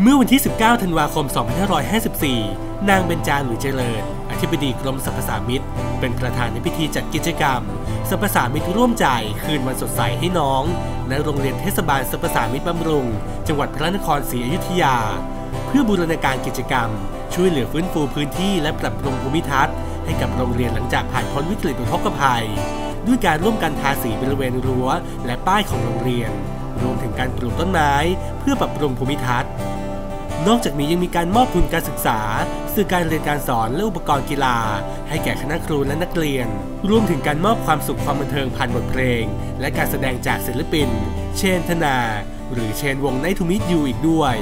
เมื่อวันที่ 19 ธันวาคม 2554 นางเบญจาหรือเจริญ อธิบดีกรมสรรพสามิตเป็นประธานในพิธีจัดกิจกรรมสรรพสามิตร่วมใจคืนวันสดใสให้น้องณโรงเรียนเทศบาลสรรพสามิตบำรุง จังหวัดพระนครศรีอยุธยา เพื่อบูรณาการกิจกรรม ช่วยเหลือฟื้นฟูพื้นที่และปรับปรุงภูมิทัศน์ให้กับโรงเรียนหลังจากผ่านพ้นวิกฤตอุทกภัย ด้วยการร่วมกันทาสีบริเวณรั้วและป้ายของโรงเรียน รวมถึงการปลูกต้นไม้ เพื่อปรับปรุงภูมิทัศน์ นอกจากนี้ยังมีการมอบทุนการศึกษา สื่อการเรียนการสอนและอุปกรณ์กีฬา ให้แก่คณะครูและนักเรียน รวมถึงการมอบความสุขความบันเทิงผ่านบทเพลง และการแสดงจากศิลปิน เชนธนา หรือเชนวงไนทูมิทยูอีกด้วย